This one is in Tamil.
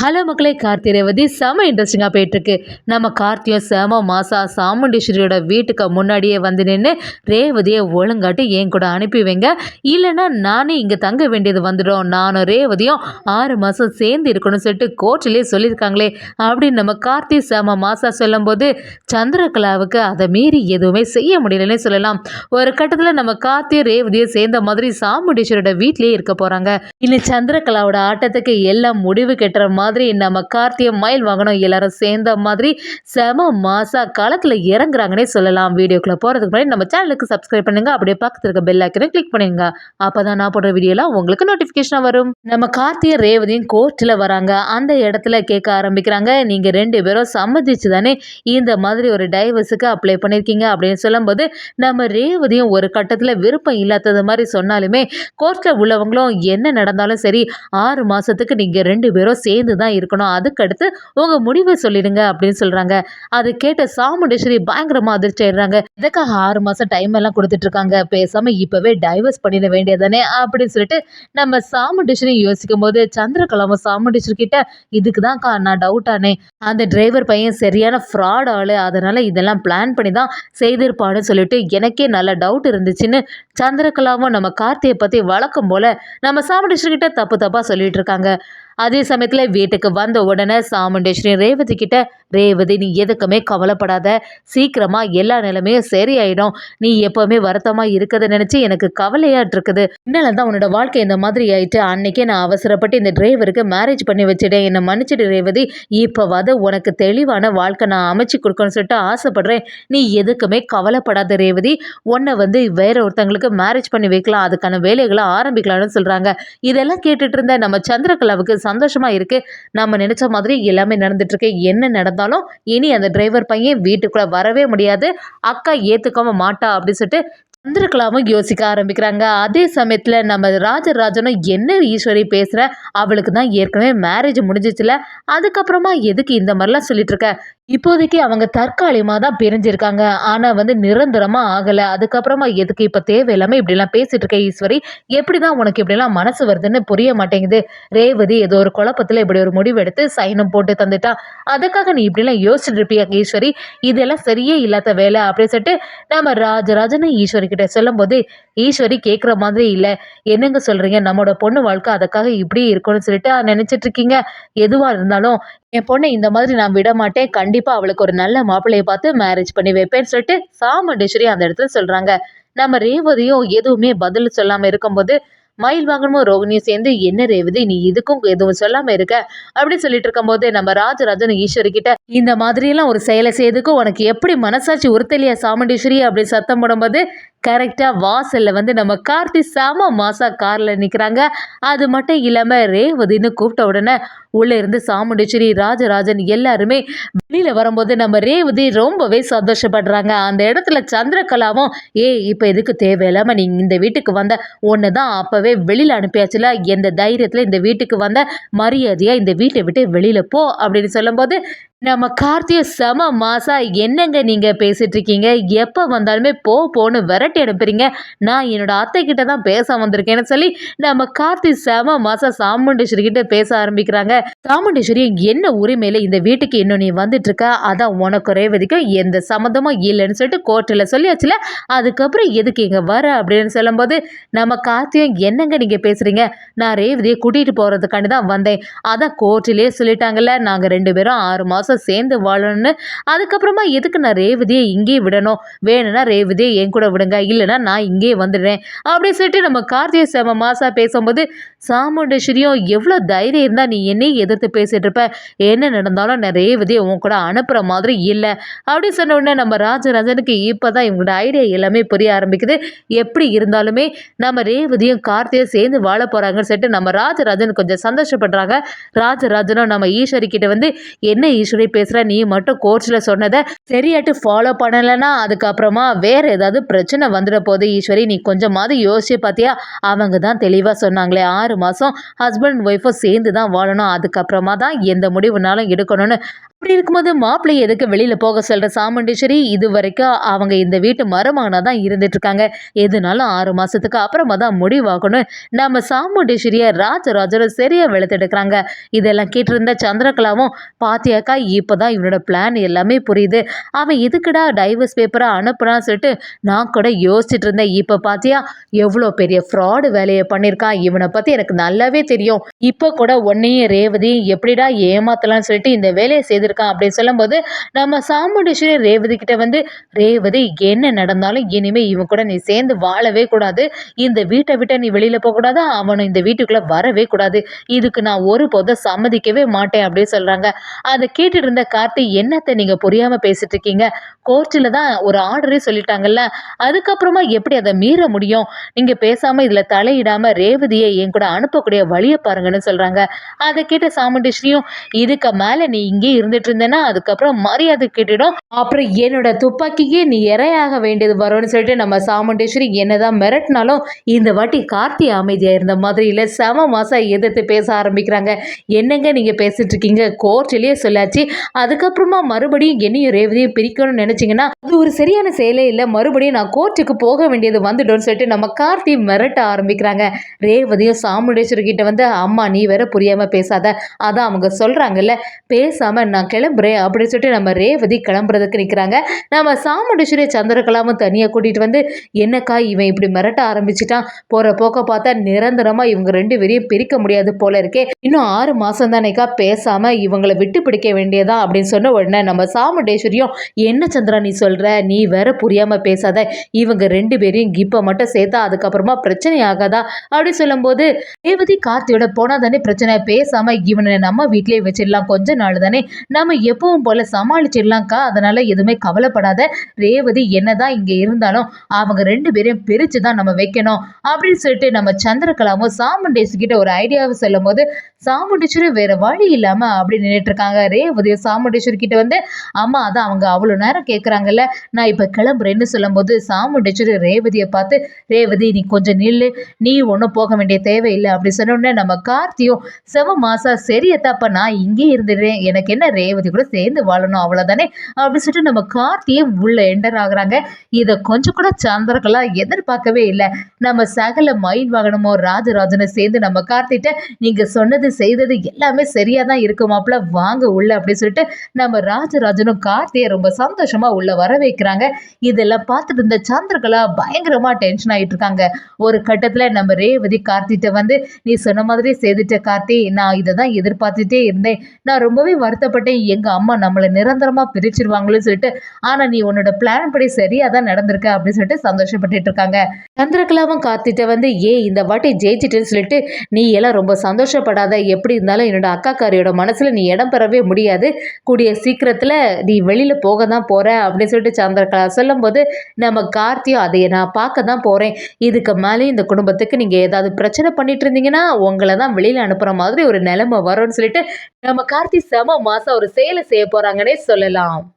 ஹலோ மக்களே கார்த்தி ரேவதி. செம இன்ட்ரெஸ்டிங்காக போயிட்டுருக்கு. நம்ம கார்த்தியும் செம மாசா சாமுண்டீஸ்வரியோட வீட்டுக்கு முன்னாடியே வந்து நின்று ரேவதியை ஒழுங்காட்டி என் கூட அனுப்பி வைங்க. இல்லைன்னா நானே இங்கே தங்க வேண்டியது வந்துடும். நானும் ரேவதியும் ஆறு மாதம் சேர்ந்து இருக்கணும்னு சொல்லிட்டு கோர்ட்டிலே சொல்லியிருக்காங்களே அப்படின்னு நம்ம கார்த்தி செம மாசா சொல்லும்போது சந்திரகலாவுக்கு அதை மீறி எதுவுமே செய்ய முடியலன்னே சொல்லலாம். ஒரு கட்டத்தில் நம்ம கார்த்தி ரேவதியை சேர்ந்த மாதிரி சாமுண்டீஸ்வரோட வீட்லேயே இருக்க போகிறாங்க இனி சந்திரகலாவோட ஆட்டத்துக்கு எல்லாம் முடிவு கெட்டுற மாதிரி மாதிரி நம்ம கார்த்திய மயில் வாங்கணும் எல்லாரும் சேர்ந்த மாதிரி செம மாசா காலத்தில் இறங்குறாங்கன்னே சொல்லலாம். வீடியோக்குள்ள போகிறதுக்கு முன்னாடி நம்ம சேனலுக்கு சப்ஸ்கிரைப் பண்ணுங்க. அப்படியே பக்கத்தில் இருக்க பெல் ஐக்கனை கிளிக் பண்ணுங்க. அப்போ தான் நான் போடுற வீடியோலாம் உங்களுக்கு நோட்டிஃபிகேஷன் வரும். நம்ம கார்த்திய ரேவதியும் கோர்ட்டில் வராங்க. அந்த இடத்துல கேட்க ஆரம்பிக்கிறாங்க. நீங்கள் ரெண்டு பேரும் சம்மதிச்சு தானே இந்த மாதிரி ஒரு டைவர்ஸுக்கு அப்ளை பண்ணியிருக்கீங்க அப்படின்னு சொல்லும்போது நம்ம ரேவதியும் ஒரு கட்டத்தில் விருப்பம் இல்லாதது மாதிரி சொன்னாலுமே கோர்ட்டில் உள்ளவங்களும் என்ன நடந்தாலும் சரி ஆறு மாதத்துக்கு நீங்கள் ரெண்டு பேரும் சேர்ந்து தான் இருக்கணும். அதுக்கடுத்து உங்கள் முடிவை சொல்லிடுங்க அப்படின்னு சொல்கிறாங்க அது கேட்ட சாமுண்டேஸ்வரி பயங்கரமாக அதிர்ச்சி ஆயிடுறாங்க. இதுக்காக ஆறு மாதம் டைம் எல்லாம் கொடுத்துட்ருக்காங்க பேசாமல் இப்போவே டைவர்ஸ் பண்ணிட வேண்டியதானே அப்படின்னு சொல்லிட்டு நம்ம சாமுண்டேஸ்வரி யோசிக்கும் போது சந்திரகலாம சாமுண்டேஸ்வரி கிட்ட இதுக்கு தான்க்கா நான் டவுட்டானே அந்த டிரைவர் பையன் சரியான ஃப்ராட் ஆளு. அதனால் இதெல்லாம் பிளான் பண்ணி தான் செய்திருப்பான்னு சொல்லிட்டு எனக்கே நல்ல டவுட் இருந்துச்சுன்னு சந்திரகலாவும் நம்ம கார்த்தியை பற்றி வழக்கம் போல் நம்ம சாமுண்டேஸ்வரி கிட்ட தப்பு தப்பாக சொல்லிட்டு இருக்காங்க. அதே சமயத்தில் வீட்டுக்கு வந்த உடனே சாமுண்டேஸ்வரி ரேவதி கிட்ட ரேவதி நீ எதுக்குமே கவலைப்படாத. சீக்கிரமாக எல்லா நிலைமையும் சரியாயிடும். நீ எப்போவுமே வருத்தமாக இருக்கிறத நினச்சி எனக்கு கவலையாட்டு இருக்குது. இதனால தான் உன்னோட வாழ்க்கை இந்த மாதிரி ஆயிட்டு அன்னைக்கே நான் அவசரப்பட்டு இந்த டிரைவருக்கு மேரேஜ் பண்ணி வச்சிட்டேன். என்னை மன்னிச்சிடு ரேவதி. இப்போவாது உனக்கு தெளிவான வாழ்க்கை நான் அமைச்சு கொடுக்கணும்னு சொல்லிட்டு ஆசைப்படுறேன். நீ எதுக்குமே கவலைப்படாத ரேவதி. உன்னை வந்து வேற ஒருத்தங்களுக்கு மேரேஜ் பண்ணி வைக்கலாம். அதுக்கான வேலைகளை ஆரம்பிக்கலாம்னு சொல்கிறாங்க இதெல்லாம் கேட்டுட்டு இருந்த நம்ம சந்திரகலாவுக்கு சந்தோஷமா இருக்கு. நம்ம நினைச்ச மாதிரி எல்லாமே நடந்துட்டு இருக்கு. என்ன நடந்தாலும் இனி அந்த டிரைவர் பையன் வீட்டுக்குள்ளே வரவே முடியாது. அக்கா ஏற்றுக்காம மாட்டா அப்படின்னு சொல்லிட்டு சந்திரகலாவும் யோசிக்க ஆரம்பிக்கிறாங்க. அதே சமயத்தில் நம்ம ராஜராஜனும் என்ன ஈஸ்வரி பேசுகிற அவளுக்கு தான் ஏற்கனவே மேரேஜ் முடிஞ்சிச்சுல. அதுக்கப்புறமா எதுக்கு இந்த மாதிரிலாம் சொல்லிட்டு இருக்க? இப்போதைக்கு அவங்க தற்காலிகமாக தான் பிரிஞ்சிருக்காங்க. ஆனால் வந்து நிரந்தரமாக ஆகலை. அதுக்கப்புறமா எதுக்கு இப்போ தேவையில்லாமல் இப்படிலாம் பேசிட்டு இருக்க ஈஸ்வரி? எப்படி தான் உனக்கு இப்படிலாம் மனசு வருதுன்னு புரிய மாட்டேங்குது? ரேவதி ஏதோ ஒரு குழப்பத்தில் இப்படி ஒரு முடிவு எடுத்து சைனம் போட்டு தந்துட்டா. அதுக்காக நீ இப்படிலாம் யோசிச்சுட்டு இருப்பியா ஈஸ்வரி? இதெல்லாம் சரியே இல்லாத வேலை அப்படின்னு சொல்லிட்டு நம்ம ராஜராஜனும் ஈஸ்வரிக்கு கிட்ட சொல்லும்போது ஈஸ்வரி கேட்குற மாதிரி இல்லை. என்னங்க சொல்கிறீங்க நம்மளோட பொண்ணு வாழ்க்கை அதுக்காக இப்படி இருக்கும்னு சொல்லிட்டு நினச்சிட்டு இருக்கீங்க எதுவாக இருந்தாலும் என் பொண்ணை இந்த மாதிரி நான் விட மாட்டேன். கண்டிப்பாக அவளுக்கு ஒரு நல்ல மாப்பிள்ளையை பார்த்து மேரேஜ் பண்ணி வைப்பேன்னு சொல்லிட்டு சாமுண்டேஸ்வரி அந்த இடத்துல சொல்கிறாங்க நம்ம ரேவதியும் எதுவுமே பதில் சொல்லாமல் இருக்கும்போது மயில் வாங்கணுமோ ரோகிணியும் சேர்ந்து என்ன ரேவதி நீ இதுக்கும் எதுவும் சொல்லாமல் இருக்க? அப்படின்னு சொல்லிட்டு இருக்கும்போது நம்ம ராஜராஜன் ஈஸ்வரி கிட்ட இந்த மாதிரியெல்லாம் ஒரு செயலை செய்யறதுக்கும் உனக்கு எப்படி மனசாட்சி உறுத்தலையா சாமுண்டேஸ்வரி அப்படின்னு சத்தம் போடும்போது கரெக்டாக வாசலில் வந்து நம்ம கார்த்தி சாம மாசா காரில் நிற்கிறாங்க அது மட்டும் இல்லாமல் ரேவதின்னு கூப்பிட்ட உடனே உள்ளே இருந்து சாமுண்டேஸ்வரி ராஜராஜன் எல்லாருமே வெளியில் வரும்போது நம்ம ரேவதி ரொம்பவே சந்தோஷப்படுறாங்க. அந்த இடத்துல சந்திரகலாவும் ஏ இப்போ எதுக்கு தேவையில்லாமல் நீ இந்த வீட்டுக்கு வந்த? ஒன்று தான் அப்போவே வெளியில் அனுப்பியாச்சுல. எந்த தைரியத்தில் இந்த வீட்டுக்கு வந்த? மரியாதையாக இந்த வீட்டை விட்டு வெளியில் போ. அப்படின்னு சொல்லும்போது நம்ம கார்த்திய செம மாசா என்னங்க நீங்கள் பேசிட்டு இருக்கீங்க எப்போ வந்தாலுமே போ போன்னு விரட்டி அனுப்புறீங்க. நான் என்னோட அத்தை கிட்ட தான் பேச வந்திருக்கேன்னு சொல்லி நம்ம கார்த்தி செம மாசா சாமுண்டேஸ்வரி கிட்ட பேச ஆரம்பிக்கிறாங்க. சாமுண்டேஸ்வரி என்ன உரிமையில இந்த வீட்டுக்கு இன்னும் நீ வந்துட்டு இருக்க அதான் உனக்கு ரேவதிக்கும் எந்த சம்மந்தமும் இல்லைன்னு சொல்லிட்டு கோர்ட்டில் சொல்லியாச்சுல அதுக்கப்புறம் எதுக்கு இங்கே வர அப்படின்னு சொல்லும்போது நம்ம கார்த்தியும் என்னங்க நீங்கள் பேசுகிறீங்க நான் ரேவதியை கூட்டிகிட்டு போகிறதுக்காண்டி தான் வந்தேன். அதான் கோர்ட்டிலே சொல்லிட்டாங்கல்ல நாங்கள் ரெண்டு பேரும் ஆறு மாதம் சேர்ந்து வாழணும்னு. அதுக்கப்புறமா எதுக்கு நான் ரேவதியை இங்கேயே விடணும்? வேணும்னா ரேவதியை என் கூட விடுங்க இல்லைன்னா நான் இங்கேயே வந்துடுறேன். அப்படின்னு சொல்லிட்டு நம்ம கார்த்திகை செம மாசா பேசும்போது சாமுண்டேஸ்வரியும் எவ்வளோ தைரியம் இருந்தால் நீ என்னையும் எதிர்த்து பேசிட்டு இருப்ப? என்ன நடந்தாலும் நான் ரேவதியை உன் கூட அனுப்புகிற மாதிரி இல்லை. அப்படின்னு சொன்ன உடனே நம்ம ராஜராஜனுக்கு இப்போ தான் இவங்களோட ஐடியா எல்லாமே புரிய ஆரம்பிக்குது. எப்படி இருந்தாலுமே நம்ம ரேவதியும் கார்த்தியும் சேர்ந்து வாழ போகிறாங்கன்னு சொல்லிட்டு நம்ம ராஜராஜன் கொஞ்சம் சந்தோஷப்படுறாங்க. ராஜராஜனும் நம்ம ஈஸ்வரி கிட்ட வந்து என்ன ஈஸ்வரி பேசுகிற நீ மட்டும் கோர்ஸில் சொன்னதை சரியாட்டு ஃபாலோ பண்ணலைன்னா அதுக்கப்புறமா வேறு ஏதாவது பிரச்சனை வந்துட போது ஈஸ்வரி நீ கொஞ்சமாவது யோசிச்சு பார்த்தியா அவங்க தான் தெளிவாக சொன்னாங்களே ஆறு மாதம் ஹஸ்பண்ட் ஒய்ஃபும் சேர்ந்து தான் வாழணும். அதுக்கப்புறமா தான் எந்த முடிவுனாலும் எடுக்கணும்னு இப்படி இருக்கும்போது மாப்பிள்ளை எதுக்கு வெளியில் போக சொல்கிற சாமுண்டீஸ்வரி? இது வரைக்கும் அவங்க இந்த வீட்டு மருமகனாக தான் இருந்துட்டு இருக்காங்க எதுனாலும் ஆறு மாதத்துக்கு அப்புறமா தான் முடிவாகணும். நம்ம சாமுண்டீஸ்வரியை ராஜராஜரும் சரியாக வெளுத்தெடுக்கிறாங்க. இதெல்லாம் கேட்டிருந்த சந்திரகலாவும் பாத்தியாக்கா இப்போ தான் இவனோட பிளான் எல்லாமே புரியுது. அவன் எதுக்குடா டைவர்ஸ் பேப்பரை அனுப்புறான்னு சொல்லிட்டு நான் கூட யோசிச்சுட்டு இருந்தேன். இப்போ பாத்தியா எவ்வளோ பெரிய ஃப்ராடு வேலையை பண்ணியிருக்கான். இவனை பற்றி எனக்கு நல்லாவே தெரியும். இப்போ கூட உன்னையும் ரேவதியும் எப்படிடா ஏமாத்தலாம்னு சொல்லிட்டு இந்த வேலையை இருக்கான் அப்படின்னு சொல்லும்போது நம்ம சாமுண்டீஸ்வரி ரேவதி கிட்ட வந்து ரேவதி என்ன நடந்தாலும் இனிமே இவன் கூட நீ சேர்ந்து வாழவே கூடாது. இந்த வீட்டை விட்டு நீ வெளியில போகக்கூடாது அவனும் இந்த வீட்டுக்குள்ள வரவே கூடாது. இதுக்கு நான் ஒரு போத சம்மதிக்கவே மாட்டேன் அப்படின்னு சொல்றாங்க. அதை கேட்டுட்டு இருந்த கார்த்தி என்னத்தை நீங்க புரியாம பேசிட்டு இருக்கீங்க கோர்ட்டில் தான் ஒரு ஆர்டரே சொல்லிட்டாங்கல்ல. அதுக்கப்புறமா எப்படி அதை மீற முடியும்? நீங்க பேசாம இதுல தலையிடாம ரேவதியை என் கூட அனுப்பக்கூடிய வழியை பாருங்கன்னு சொல்றாங்க. அதை கேட்ட சாமுண்டீஸ்வரியும் இதுக்கு மேல நீ இங்கே இருந்துட்டு இருந்தேன்னா அதுக்கப்புறம் மரியாதை கேட்டுடும் அப்புறம் என்னோட துப்பாக்கிக்கு நீ இறையாக வேண்டியது வரும்னு சொல்லிட்டு நம்ம சாமுண்டேஸ்வரி என்னதான் மிரட்டினாலும் இந்த வாட்டி கார்த்தி அமைதியா இருந்த மாதிரி இல்லை செம மாசா எதிர்த்து பேச ஆரம்பிக்கிறாங்க. என்னங்க நீங்க பேசிட்டு இருக்கீங்க கோர்ட்லயே சொல்லாச்சு. அதுக்கப்புறமா மறுபடியும் என்னையும் ரேவதியும் பிரிக்கணும்னு நினச்சிங்கன்னா அது ஒரு சரியான செயலே இல்லை. மறுபடியும் நான் கோர்ட்டுக்கு போக வேண்டியது வந்துடும்னு சொல்லிட்டு நம்ம கார்த்தி மிரட்ட ஆரம்பிக்கிறாங்க. ரேவதியும் சாமுண்டேஸ்வரி கிட்ட வந்து அம்மா நீ வேற புரியாம பேசாத. அதான் அவங்க சொல்றாங்கல்ல பேசாமல் நான் கிளம்புறேன் அப்படின்னு சொல்லிட்டு நம்ம ரேவதி கிளம்புறதுக்கு நிற்கிறாங்க நம்ம சாமுண்டீஸ்வரி சந்திரகலாவும் தனியாக கூட்டிகிட்டு வந்து என்னக்கா இவன் இப்படி மிரட்ட ஆரம்பிச்சிட்டான்? போகிற போக்க பார்த்தா நிரந்தரமாக இவங்க ரெண்டு பேரையும் பிரிக்க முடியாது போல இருக்கே. இன்னும் ஆறு மாதம் தானேக்கா? பேசாமல் இவங்களை விட்டு பிடிக்க வேண்டியதா? அப்படின்னு சொன்ன உடனே நம்ம சாமுண்டேஸ்வரியும் என்ன சந்திரா நீ சொல்கிற நீ வேற புரியாமல் பேசாத. இவங்க ரெண்டு பேரையும் இப்போ மட்டும் சேர்த்தா அதுக்கப்புறமா பிரச்சனை ஆகாதா? அப்படின்னு சொல்லும்போது ரேவதி கார்த்தியோட போனால் தானே பிரச்சனை. பேசாமல் இவனை நம்ம வீட்டிலேயே வச்சிடலாம். கொஞ்ச நாள் தானே நம்ம எப்பவும் போல சமாளிச்சிடலாம்க்கா. அதனால எதுவுமே கவலைப்படாத. ரேவதி என்னதான் இங்க இருந்தாலும் அவங்க ரெண்டு பேரையும் பிரிச்சு தான் நம்ம வைக்கணும். அப்படின்னு சொல்லிட்டு நம்ம சந்திரகலாவும் சாமுண்டேஸ் கிட்ட ஒரு ஐடியாவை சொல்லும் போது சாமுண்டேஸ்வரி வேற வழி இல்லாம அப்படி நின்றுட்டு இருக்காங்க. ரேவதி சாமுண்டீஸ்வரி கிட்ட வந்து அம்மா அதான் அவங்க அவ்வளோ நேரம் கேட்குறாங்கல்ல நான் இப்போ கிளம்புறேன்னு சொல்லும்போது சாமுண்டேஸ்வரி ரேவதியை பார்த்து ரேவதி நீ கொஞ்சம் நில்லு. நீ ஒன்றும் போக வேண்டிய தேவையில்லை. அப்படி சொன்னோடனே நம்ம கார்த்தியும் செவ மாசா சரியத்தாப்ப நான் இங்கே இருந்துடுறேன். எனக்கு என்ன ரேவதி கூட சேர்ந்து வாழணும் அவ்வளோதானே அப்படின்னு சொல்லிட்டு நம்ம கார்த்தியே உள்ள என்டர் ஆகுறாங்க. இதை கொஞ்சம் கூட சந்திரகலா எதிர்பார்க்கவே இல்லை. நம்ம சகல மயில் வாகனமோ ராஜராஜனும் சேர்ந்து நம்ம கார்த்திட்ட நீங்கள் சொன்னது செய்தது எல்லாமே சரியாக தான் இருக்குமாப்ல வாங்க உள்ள அப்படின்னு சொல்லிட்டு நம்ம ராஜராஜனும் கார்த்தியை ரொம்ப சந்தோஷமா உள்ள வர வைக்கிறாங்க. இதெல்லாம் பார்த்துட்டு இருந்த சந்திரகலா பயங்கரமா டென்ஷன் ஆகிட்டு இருக்காங்க. ஒரு கட்டத்தில் நம்ம ரேவதி கார்த்திட்ட வந்து நீ சொன்ன மாதிரி செய்துட்ட கார்த்தி. நான் இதை தான் எதிர்பார்த்துட்டே இருந்தேன். நான் ரொம்பவே வருத்தப்பட்டேன். எங்கள் அம்மா நம்மளை நிரந்தரமாக பிரிச்சிருவாங்களோன்னு சொல்லிட்டு ஆனால் நீ உன்னோட பிளான் படி சரியாக தான் நடந்திருக்க அப்படின்னு சொல்லிட்டு சந்தோஷப்பட்டுட்டு இருக்காங்க. சந்திரகலாவும் கார்த்திட்ட வந்து ஏ இந்த வாட்டி ஜெயிச்சிட்டேன்னு சொல்லிட்டு நீ எல்லாம் ரொம்ப சந்தோஷப்படாத. எப்படி இருந்தாலும் என்னோட அக்காக்காரியோட மனசில் நீ இடம் பெறவே முடியாது. கூடிய சீக்கிரத்தில் நீ வெளியில் போக தான் போகிற அப்படின்னு சொல்லிட்டு சந்திரகலா சொல்லும்போது நம்ம கார்த்தியும் அதையை நான் பார்க்க தான் போகிறேன் இதுக்கு மேலே இந்த குடும்பத்துக்கு நீங்கள் ஏதாவது பிரச்சனை பண்ணிட்டு இருந்தீங்கன்னா உங்களை தான் வெளியில் அனுப்புகிற மாதிரி ஒரு நிலைமை வரும்னு சொல்லிட்டு நம்ம கார்த்தி செம மாதம் ஒரு செயலை செய்ய போறாங்கன்னே சொல்லலாம்.